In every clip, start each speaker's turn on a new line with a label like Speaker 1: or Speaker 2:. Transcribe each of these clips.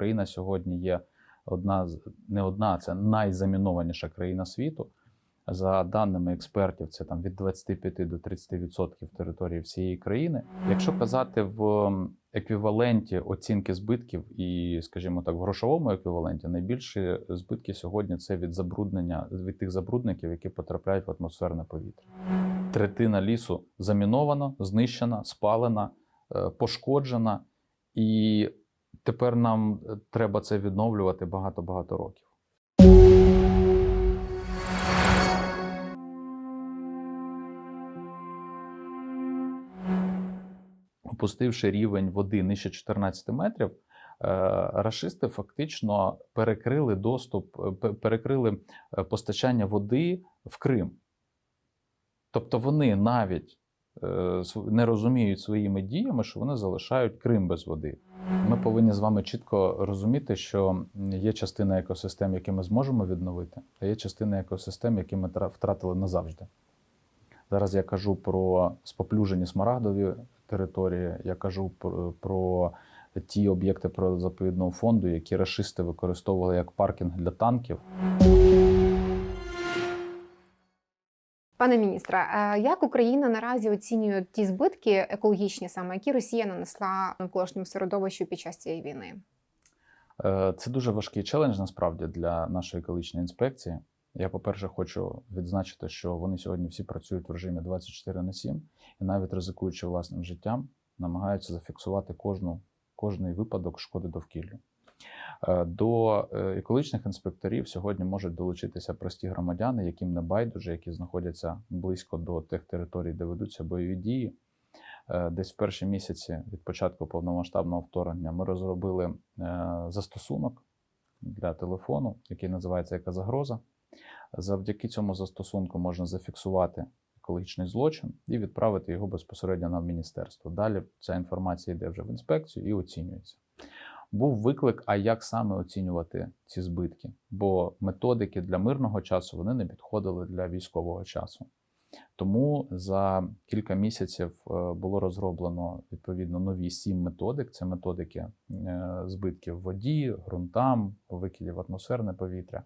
Speaker 1: Україна сьогодні є одна з не одна, це найзамінованіша країна світу. За даними експертів, це там від 25 до 30% території всієї країни. Якщо казати в еквіваленті оцінки збитків і, скажімо так, в грошовому еквіваленті, найбільші збитки сьогодні це від забруднення від тих забрудників, які потрапляють в атмосферне повітря. Третина лісу замінована, знищена, спалена, е, пошкоджена, і тепер нам е, треба це відновлювати багато багато років. Опустивши рівень води нижче 14 метрів, е, рашисти фактично перекрили доступ, е, перекрили постачання води в Крим. Тобто вони навіть не розуміють своїми діями, що вони залишають Крим без води. Ми повинні з вами чітко розуміти, що є частина екосистем, які ми зможемо відновити, а є частина екосистем, які ми втратили назавжди. Зараз я кажу про споплюжені смарагдові території, я кажу про, ті об'єкти природозаповідного фонду, які рашисти використовували як паркінг для танків.
Speaker 2: Пане міністре, е, як Україна наразі оцінює ті збитки екологічні, саме які Росія нанесла навколишньому середовищу під час цієї війни?
Speaker 1: Е, Це дуже важкий челендж насправді для нашої екологічної інспекції. Я, по-перше, хочу відзначити, що вони сьогодні всі працюють в режимі 24 на 7 і навіть ризикуючи власним життям, намагаються зафіксувати кожну, кожний випадок шкоди довкіллю. Е, До е, екологічних інспекторів сьогодні можуть долучитися прості громадяни, яким не байдуже, які знаходяться близько до тих територій, де ведуться бойові дії. Е, Десь в перші місяці від початку повномасштабного вторгнення ми розробили застосунок для телефону, який називається Яка загроза. Завдяки цьому застосунку можна зафіксувати екологічний злочин і відправити його безпосередньо на міністерство. Далі ця інформація йде вже в інспекцію і оцінюється. Був виклик, а як саме оцінювати ці збитки? Бо методики для мирного часу вони не підходили для військового часу. Тому за кілька місяців е, було розроблено відповідно нові сім методик. Це методики е, збитків воді, ґрунтам, викидів атмосферне повітря.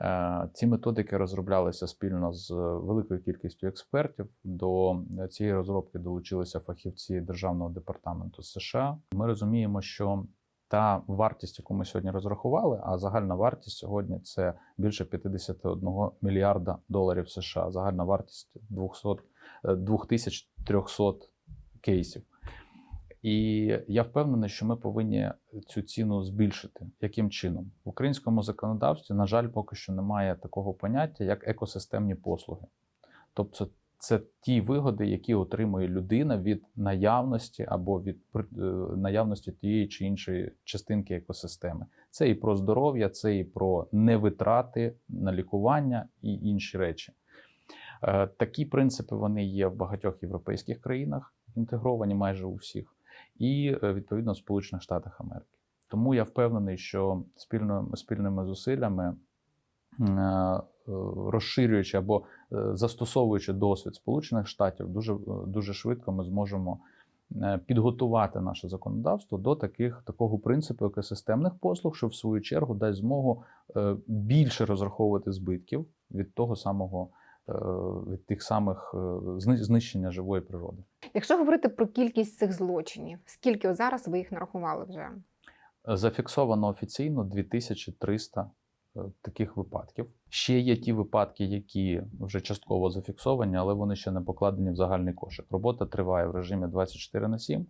Speaker 1: Е, Ці методики розроблялися спільно з великою кількістю експертів. До цієї розробки долучилися фахівці Державного департаменту США. Ми розуміємо, що та вартість, яку ми сьогодні розрахували, а загальна вартість сьогодні це більше 51 мільярда доларів США. Загальна вартість 200, е, 2300 кейсів. І я впевнений, що ми повинні цю ціну збільшити. Яким чином? В українському законодавстві, на жаль, поки що немає такого поняття, як екосистемні послуги. Тобто, це ті вигоди, які отримує людина від наявності або від е, наявності тієї чи іншої частинки екосистеми. Це і про здоров'я, це і про невитрати на лікування і інші речі. Е, Такі принципи вони є в багатьох європейських країнах, інтегровані майже у всіх, і е, відповідно в Сполучених Штатах Америки. Тому я впевнений, що спільно, спільними зусиллями, розширюючи або е, застосовуючи досвід Сполучених Штатів, дуже, е, дуже швидко ми зможемо е, підготувати наше законодавство до таких такого принципу екосистемних послуг, що в свою чергу дасть змогу е, більше розраховувати збитків від того самого е, від тих самих е, знищення живої природи.
Speaker 2: Якщо говорити про кількість цих злочинів, скільки зараз ви їх нарахували вже?
Speaker 1: Зафіксовано офіційно 2300 е, таких випадків. Ще є ті випадки, які вже частково зафіксовані, але вони ще не покладені в загальний кошик. Робота триває в режимі 24 на 7.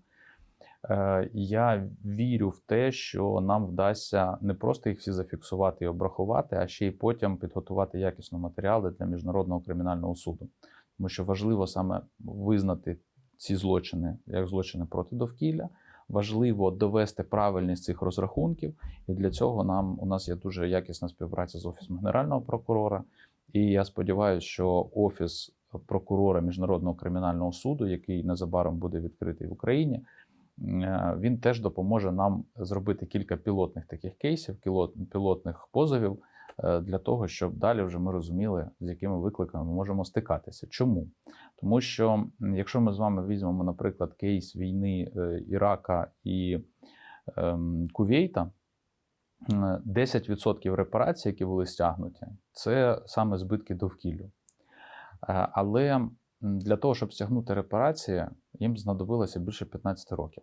Speaker 1: Е, Я вірю в те, що нам вдасться не просто їх всі зафіксувати і обрахувати, а ще й потім підготувати якісно матеріали для міжнародного кримінального суду. Тому що важливо саме визнати ці злочини як злочини проти довкілля. Важливо довести правильність цих розрахунків, і для цього нам у нас є дуже якісна співпраця з офісом генерального прокурора. І я сподіваюся, що офіс прокурора міжнародного кримінального суду, який незабаром буде відкритий в Україні, е, він теж допоможе нам зробити кілька пілотних таких кейсів, пілотних позовів для того, щоб далі вже ми розуміли, з якими викликами ми можемо стикатися. Чому? Тому що якщо ми з вами візьмемо, наприклад, кейс війни е, Ірака і ем, Кувейта, 10% репарацій, які були стягнуті, це саме збитки довкіллю. Е, Але для того, щоб стягнути репарації, їм знадобилося більше 15 років.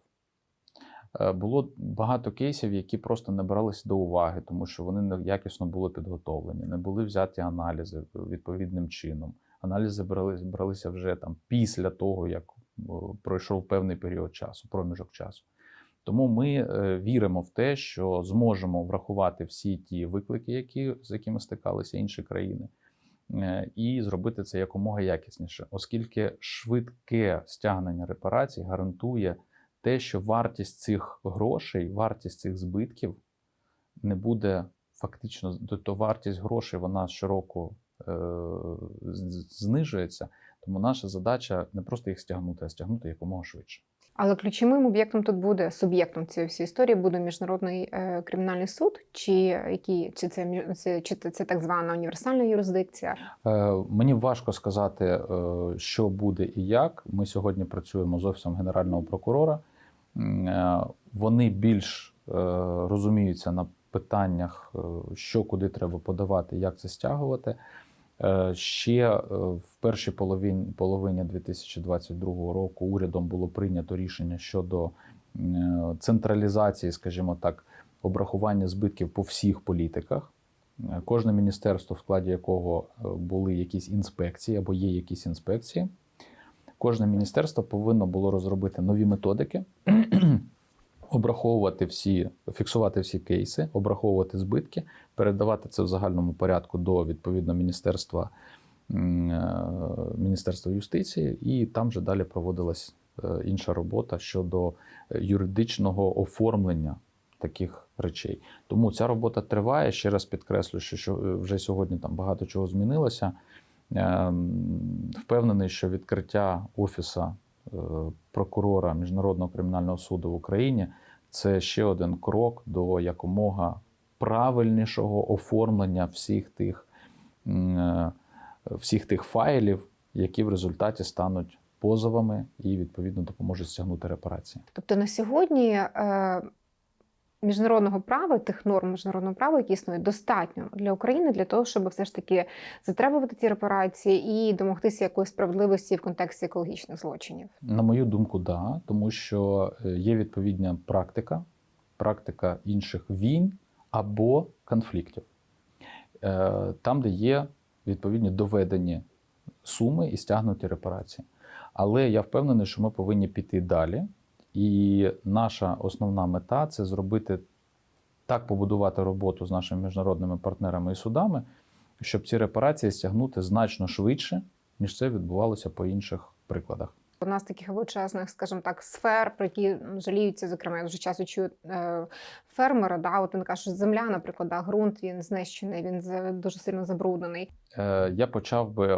Speaker 1: Е, Було багато кейсів, які просто не бралися до уваги, тому що вони не якісно були підготовлені, не були взяті аналізи відповідним чином. Аналізи брали, бралися вже там після того, як пройшов певний період часу, проміжок часу. Тому ми е, віримо в те, що зможемо врахувати всі ті виклики, які, з якими стикалися інші країни, е, і зробити це якомога якісніше, оскільки швидке стягнення репарацій гарантує те, що вартість цих грошей, вартість цих збитків не буде фактично, то- то вартість грошей вона щороку е, знижується. Тому наша задача не просто їх стягнути, а стягнути якомога швидше.
Speaker 2: Але ключовим об'єктом тут буде суб'єктом цієї всієї історії буде міжнародний е, кримінальний суд, чи які чи це це, чи це, це так звана універсальна юрисдикція.
Speaker 1: Е, Мені важко сказати, е, що буде і як. Ми сьогодні працюємо з офісом генерального прокурора. Е, Вони більш е, розуміються на питаннях, е, що куди треба подавати, як це стягувати. Ще в першій половині, половині 2022 року урядом було прийнято рішення щодо централізації, скажімо так, обрахування збитків по всіх політиках. Кожне міністерство, в складі якого були якісь інспекції або є якісь інспекції, кожне міністерство повинно було розробити нові методики, обраховувати всі, фіксувати всі кейси, обраховувати збитки, передавати це в загальному порядку до відповідно міністерства, е, міністерства юстиції, і там вже далі проводилась е, інша робота щодо е, юридичного оформлення таких речей. Тому ця робота триває. Ще раз підкреслю, що, вже сьогодні там багато чого змінилося. Ем, Впевнений, що відкриття офіса прокурора Міжнародного кримінального суду в Україні це ще один крок до якомога правильнішого оформлення всіх тих, е, всіх тих файлів, які в результаті стануть позовами і відповідно допоможуть стягнути репарації.
Speaker 2: Тобто на сьогодні е, міжнародного права, тих норм міжнародного права, які існують, достатньо для України для того, щоб все ж таки затребувати ці репарації і домогтися якоїсь справедливості в контексті екологічних злочинів.
Speaker 1: На мою думку, да, тому що е, є відповідна практика, практика інших війн або конфліктів, Е, там, де є відповідні доведені суми і стягнуті репарації. Але я впевнений, що ми повинні піти далі. І наша основна мета це зробити так побудувати роботу з нашими міжнародними партнерами і судами, щоб ці репарації стягнути значно швидше, ніж це відбувалося по інших прикладах.
Speaker 2: Одна з таких величезних, скажімо так, сфер, про які жаліються, зокрема, я дуже часто чую е, фермера, да, от він каже, що земля, наприклад, да, ґрунт він знищений, він за- дуже сильно забруднений.
Speaker 1: Е, Я почав би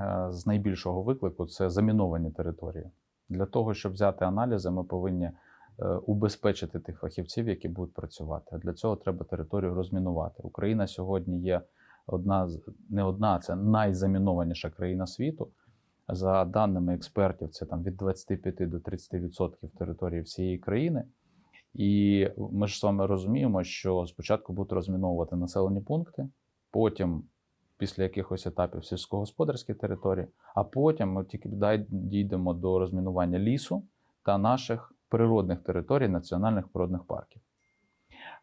Speaker 1: е, з найбільшого виклику це заміновані території. Для того, щоб взяти аналізи, ми повинні е, убезпечити тих фахівців, які будуть працювати. А Для цього треба територію розмінувати. Україна сьогодні є одна з не одна, це найзамінованіша країна світу. За даними експертів, це там від 25 до 30% території всієї країни. І ми ж з вами розуміємо, що спочатку будуть розміновувати населені пункти, потім після якихось етапів сільськогосподарські території, а потім ми тільки дійдемо до розмінування лісу та наших природних територій, національних природних парків.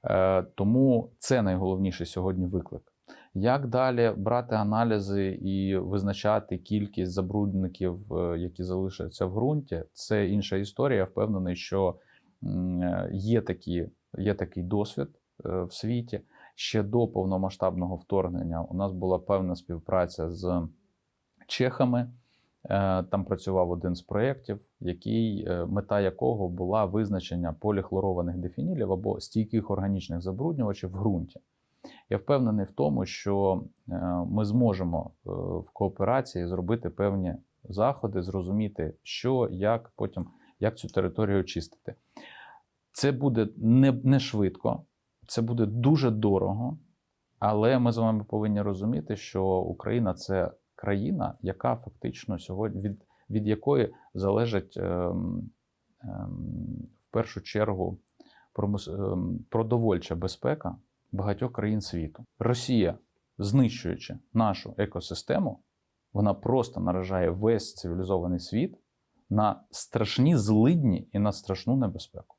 Speaker 1: Е, Тому це найголовніший сьогодні виклик. Як далі брати аналізи і визначати кількість забрудників, е, які залишаться в ґрунті, це інша історія. Я впевнений, що е, є, такі, є такий досвід в світі. Ще до повномасштабного вторгнення у нас була певна співпраця з чехами. Е, Там працював один з проєктів, е, мета якого була визначення поліхлорованих дефінілів або стійких органічних забруднювачів в ґрунті. Я впевнений в тому, що е, ми зможемо в кооперації зробити певні заходи, зрозуміти, що, як потім як цю територію очистити. Це буде не, не швидко, це буде дуже дорого, але ми з вами повинні розуміти, що Україна це країна, яка фактично сьогодні від, від якої залежить ем, ем, в першу чергу ем, продовольча безпека багатьох країн світу. Росія, знищуючи нашу екосистему, вона просто наражає весь цивілізований світ на страшні злидні і на страшну небезпеку.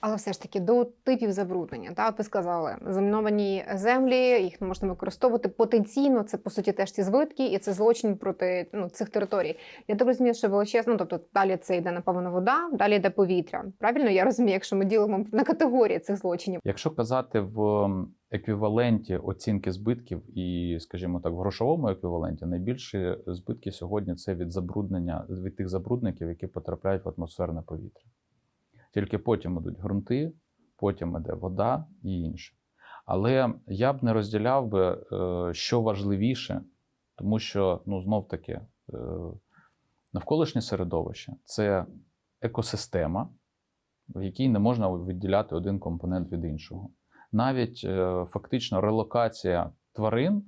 Speaker 2: Але все ж таки до типів забруднення. Та от ви сказали, заміновані землі, їх не можна використовувати потенційно. Це по суті теж ці збитки, і це злочин проти ну, цих територій. Я так розумію, що величезно, ну, тобто далі це йде напевно вода, далі йде повітря. Правильно я розумію, якщо ми ділимо на категорії цих злочинів.
Speaker 1: Якщо казати в еквіваленті оцінки збитків і, скажімо так, в грошовому еквіваленті, найбільші збитки сьогодні це від забруднення від тих забрудників, які потрапляють в атмосферне повітря. Тільки потім ідуть ґрунти, потім іде вода і інше. Але я б не розділяв би, е, що важливіше, тому що ну, знов таки е, навколишнє середовище це екосистема, в якій не можна відділяти один компонент від іншого. Навіть е, фактично релокація тварин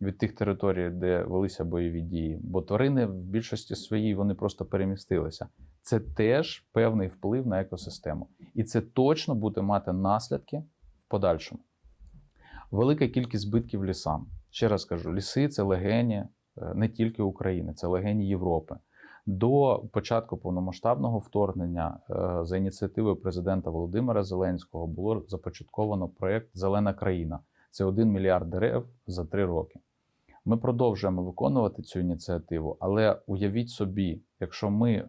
Speaker 1: від тих територій, де велися бойові дії, бо тварини в більшості своїй вони просто перемістилися. Це теж певний вплив на екосистему. І це точно буде мати наслідки в подальшому. Велика кількість збитків лісам. Ще раз кажу: ліси це легені е, не тільки України, це легені Європи. До початку повномасштабного вторгнення е, за ініціативою президента Володимира Зеленського було започатковано проєкт Зелена країна. Це 1 мільярд дерев за три роки. Ми продовжуємо виконувати цю ініціативу, але уявіть собі, якщо ми,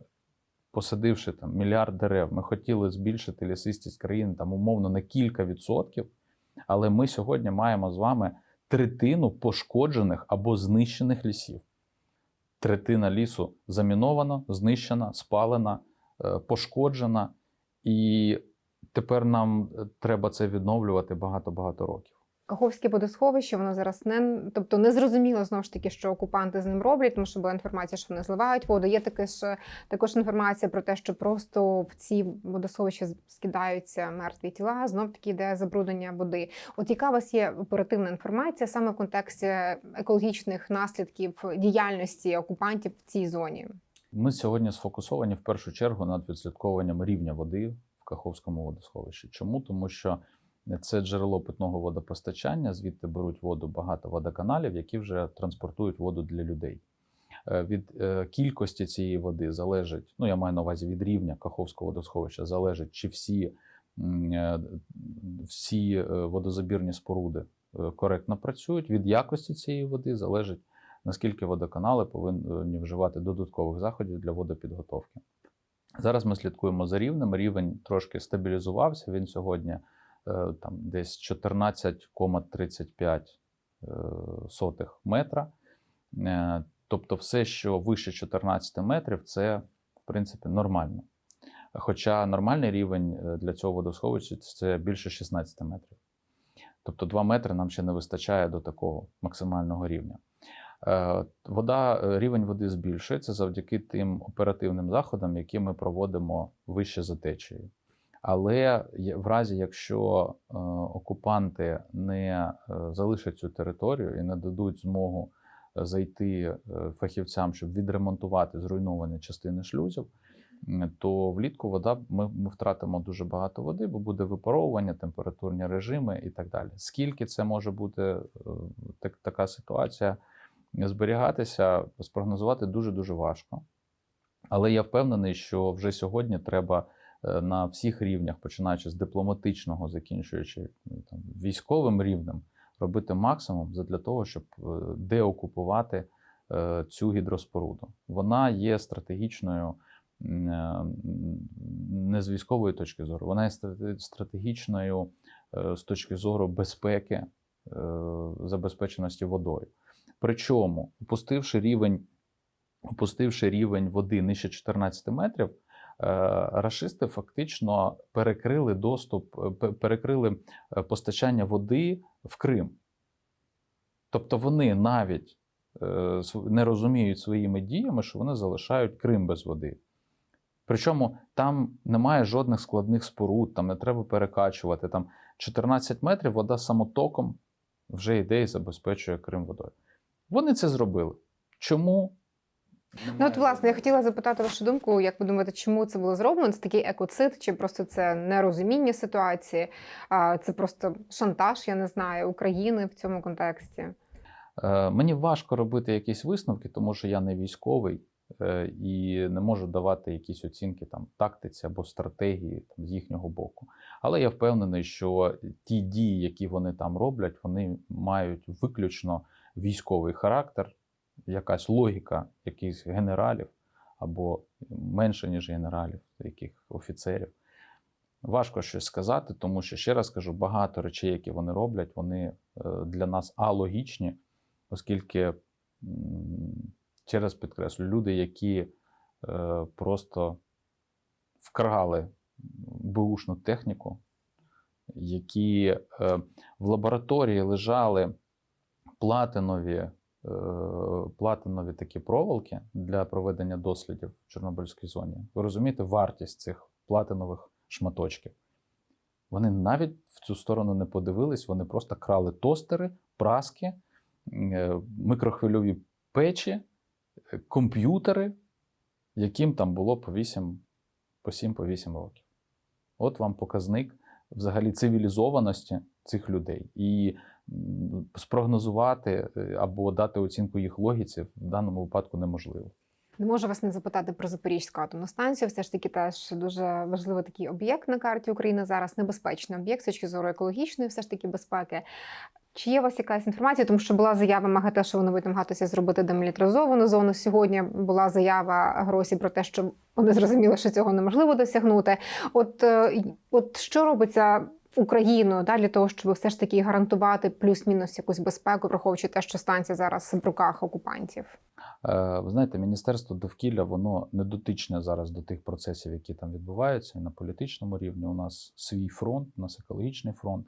Speaker 1: посадивши там мільярд дерев, ми хотіли збільшити лісистість країни там умовно на кілька відсотків, але ми сьогодні маємо з вами третину пошкоджених або знищених лісів. Третина лісу замінована, знищена, спалена, е, пошкоджена, і тепер нам е, треба це відновлювати багато-багато років.
Speaker 2: Каховське водосховище, воно зараз не тобто не зрозуміло знову ж таки, що окупанти з ним роблять, тому що була інформація, що вони зливають воду. Є таке ж також інформація про те, що просто в ці водосховища скидаються мертві тіла. Знов таки йде забруднення води. От яка у вас є оперативна інформація саме в контексті екологічних наслідків діяльності окупантів в цій зоні?
Speaker 1: Ми сьогодні сфокусовані в першу чергу над відслідковуванням рівня води в Каховському водосховищі. Чому? Тому що це джерело питного водопостачання, звідти беруть воду багато водоканалів, які вже транспортують воду для людей. Е, Від е, кількості цієї води залежить, ну я маю на увазі від рівня Каховського водосховища, залежить, чи всі, е, всі водозабірні споруди коректно працюють. Від якості цієї води залежить, наскільки водоканали повинні вживати додаткових заходів для водопідготовки. Зараз ми слідкуємо за рівнем. Рівень трошки стабілізувався. Він сьогодні там десь 14,35 е, метра. Е, Тобто, все, що вище 14 метрів, це в принципі нормально. Хоча нормальний рівень е, для цього водосховища це більше 16 метрів. Тобто 2 метри нам ще не вистачає до такого максимального рівня. Е, Вода, е, рівень води збільшується завдяки тим оперативним заходам, які ми проводимо вище за течією. Але в разі, якщо е, окупанти не е, залишать цю територію і не дадуть змогу е, зайти фахівцям, щоб відремонтувати зруйновані частини шлюзів, то влітку вода ми, ми втратимо дуже багато води, бо буде випаровування, температурні режими і так далі. Скільки це може бути так, така ситуація зберігатися, спрогнозувати дуже дуже важко. Але я впевнений, що вже сьогодні треба на всіх рівнях, починаючи з дипломатичного, закінчуючи ну, там, військовим рівнем, робити максимум для того, щоб е, деокупувати е, цю гідроспоруду. Вона є стратегічною е, не з військової точки зору, вона є стратегічною е, з точки зору безпеки, е, забезпеченості водою. Причому, опустивши рівень, опустивши рівень води нижче 14 метрів, е, рашисти фактично перекрили доступ, е, перекрили е, постачання води в Крим. Тобто вони навіть е, не розуміють своїми діями, що вони залишають Крим без води. Причому там немає жодних складних споруд, там не треба перекачувати. Там 14 метрів вода самотоком вже йде і забезпечує Крим водою. Вони це зробили. Чому?
Speaker 2: Ну, от, власне, я хотіла запитати вашу думку, як ви думаєте, чому це було зроблено? Це такий екоцид, чи просто це нерозуміння ситуації, а це просто шантаж, я не знаю, України в цьому контексті.
Speaker 1: Е, Мені важко робити якісь висновки, тому що я не військовий е, і не можу давати якісь оцінки там тактиці або стратегії там, з їхнього боку. Але я впевнений, що ті дії, які вони там роблять, вони мають виключно військовий характер, якась логіка якихось генералів або менше, ніж генералів, яких офіцерів. Важко щось сказати, тому що ще раз кажу, багато речей, які вони роблять, вони е, для нас алогічні, оскільки, ще раз підкреслю, люди, які е, просто вкрали беушну техніку, які е, в лабораторії лежали платинові, платинові такі проволоки для проведення дослідів в Чорнобильській зоні. Ви розумієте вартість цих платинових шматочків? Вони навіть в цю сторону не подивились, вони просто крали тостери, праски, е, микрохвильові печі, е, комп'ютери, яким там було по 8, по 7, по 8 років. От вам показник взагалі цивілізованості цих людей. І спрогнозувати е, або дати оцінку їх логіці в даному випадку неможливо.
Speaker 2: Не можу вас не запитати про Запорізьку атомну станцію. Все ж таки, теж дуже важливий такий об'єкт на карті України зараз. Небезпечний об'єкт з точки зору екологічної, все ж таки безпеки. Чи є у вас якась інформація? Тому що була заява МАГАТЕ, що вони будуть намагатися зробити демілітаризовану зону. Сьогодні була заява Гросі про те, що вони зрозуміли, що цього неможливо досягнути. От, е, от що робиться Україною да, для того, щоб все ж таки гарантувати плюс-мінус якусь безпеку, враховуючи те, що станція зараз в руках окупантів?
Speaker 1: Е, Ви знаєте, Міністерство довкілля воно не дотичне зараз до тих процесів, які там відбуваються. І на політичному рівні у нас свій фронт, у нас екологічний фронт.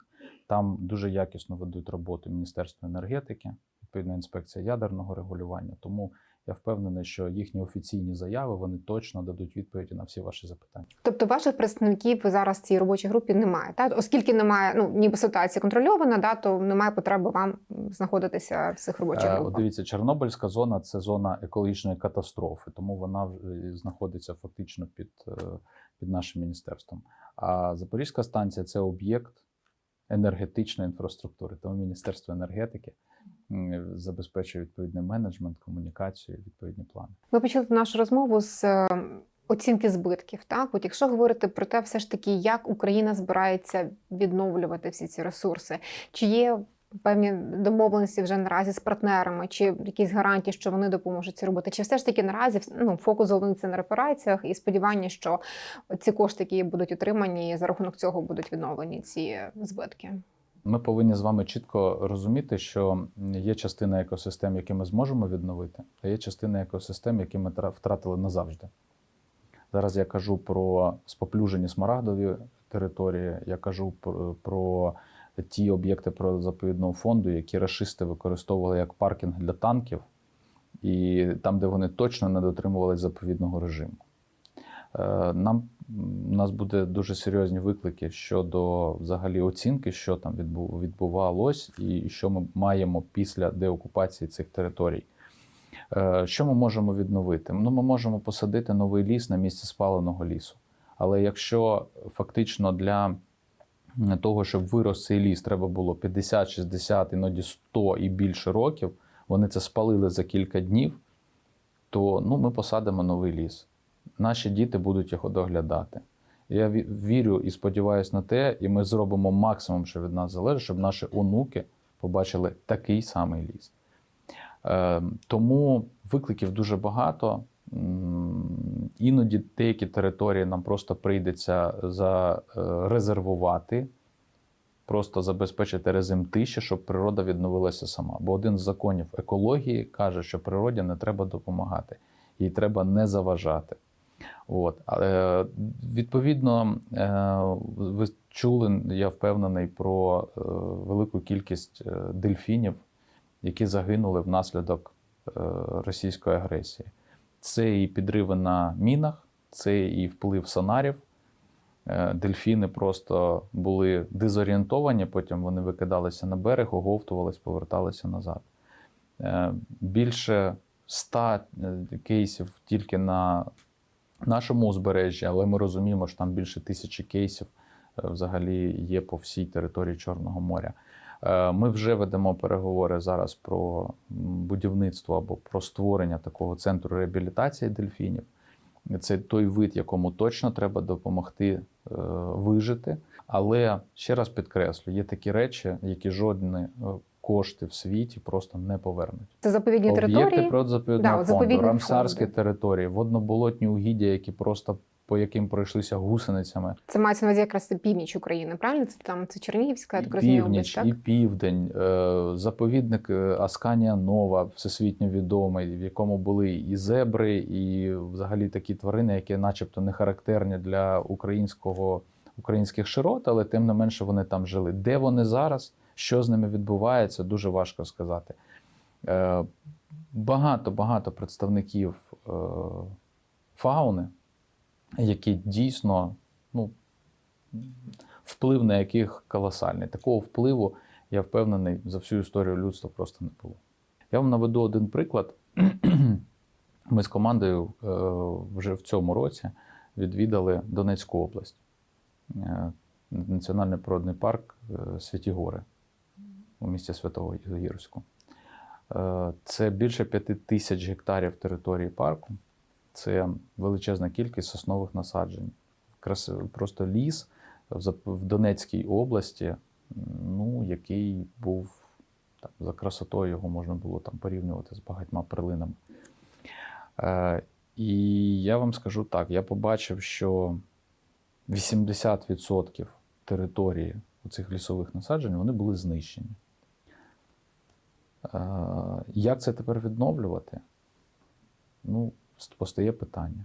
Speaker 1: Там дуже якісно ведуть роботу Міністерство енергетики, відповідна інспекція ядерного регулювання. Тому я впевнений, що їхні офіційні заяви вони точно дадуть відповіді на всі ваші запитання.
Speaker 2: Тобто ваших представників зараз в цій робочій групі немає, так? Оскільки немає, ну ніби ситуація контрольована, да, то немає потреби вам знаходитися в цих робочих
Speaker 1: Е,
Speaker 2: групах.
Speaker 1: Дивіться, Чорнобильська зона це зона екологічної катастрофи, тому вона знаходиться фактично під, е, під нашим міністерством. А Запорізька станція це об'єкт енергетичної інфраструктури. Тому Міністерство енергетики забезпечує відповідний менеджмент, комунікацію, відповідні плани.
Speaker 2: Ми почали нашу розмову з е, оцінки збитків. Так, от якщо говорити про те, все ж таки, як Україна збирається відновлювати всі ці ресурси, чи є певні домовленості вже наразі з партнерами, чи якісь гарантії, що вони допоможуть це робити? Чи все ж таки наразі ну, фокус зголовниться на репараціях і сподівання, що ці кошти, які будуть отримані, за рахунок цього будуть відновлені ці збитки?
Speaker 1: Ми повинні з вами чітко розуміти, що є частина екосистем, які ми зможемо відновити, а є частина екосистем, які ми втратили назавжди. Зараз я кажу про споплюжені смарагдові території, я кажу про, ті об'єкти природозаповідного фонду, які рашисти використовували як паркінг для танків, і там, де вони точно не дотримувалися заповідного режиму. Е, Нам у нас буде дуже серйозні виклики щодо взагалі оцінки, що там відбувалось, і що ми маємо після деокупації цих територій. Е, Що ми можемо відновити? Ну, ми можемо посадити новий ліс на місці спаленого лісу. Але якщо фактично для того, щоб вирос цей ліс, треба було 50, 60, іноді 100 і більше років, вони це спалили за кілька днів, то ну, ми посадимо новий ліс. Наші діти будуть його доглядати. Я вірю і сподіваюся на те, і ми зробимо максимум, що від нас залежить, щоб наші онуки побачили такий самий ліс. Е, тому викликів дуже багато. Іноді деякі території нам просто прийдеться зарезервувати, просто забезпечити режим тиші, щоб природа відновилася сама. Бо один з законів екології каже, що природі не треба допомагати, їй треба не заважати. От. Але, відповідно, е, ви чули, я впевнений, про е, велику кількість е, дельфінів, які загинули внаслідок е, російської агресії. Це і підриви на мінах, це і вплив сонарів. Е, Дельфіни просто були дезорієнтовані, потім вони викидалися на берег, оговтувались, поверталися назад. Е, Більше 100 е, кейсів тільки на нашому узбережжі, але ми розуміємо, що там більше тисячі кейсів е, взагалі є по всій території Чорного моря. Е, Ми вже ведемо переговори зараз про будівництво або про створення такого центру реабілітації дельфінів. Це той вид, якому точно треба допомогти е, вижити. Але ще раз підкреслю, є такі речі, які жодні е, кошти в світі просто не повернуть.
Speaker 2: Це заповідні
Speaker 1: Об'єкти
Speaker 2: території.
Speaker 1: природозаповідного
Speaker 2: Да,
Speaker 1: фонду,
Speaker 2: заповідні
Speaker 1: рамсарські
Speaker 2: фонди.
Speaker 1: території, водноболотні угіддя, які просто по яким пройшлися гусеницями.
Speaker 2: Це мається на увазі якраз це північ України, правильно? Це там це Чернігівська, я так розумію, область,
Speaker 1: Північ
Speaker 2: так?
Speaker 1: і південь, е, заповідник е, Асканія Нова, всесвітньо відомий, в якому були і зебри, і взагалі такі тварини, які, начебто, не характерні для українського українських широт, але тим не менше вони там жили. Де вони зараз? Що з ними відбувається, дуже важко сказати. Е, Багато багато представників е, фауни, які дійсно ну, вплив на яких колосальний. Такого впливу, я впевнений, за всю історію людства просто не було. Я вам наведу один приклад. Ми з командою е, вже в цьому році відвідали Донецьку область, Е, Національний природний парк е, Святі Гори у місті Святого Гірську. Е, Це більше п'яти тисяч гектарів території парку. Це величезна кількість соснових насаджень. Просто ліс в Донецькій області, ну, який був так, за красотою, його можна було там порівнювати з багатьма перлинами. Е, і я вам скажу так: я побачив, що 80% території цих лісових насаджень вони були знищені. Е, Як це тепер відновлювати? Ну, постає питання.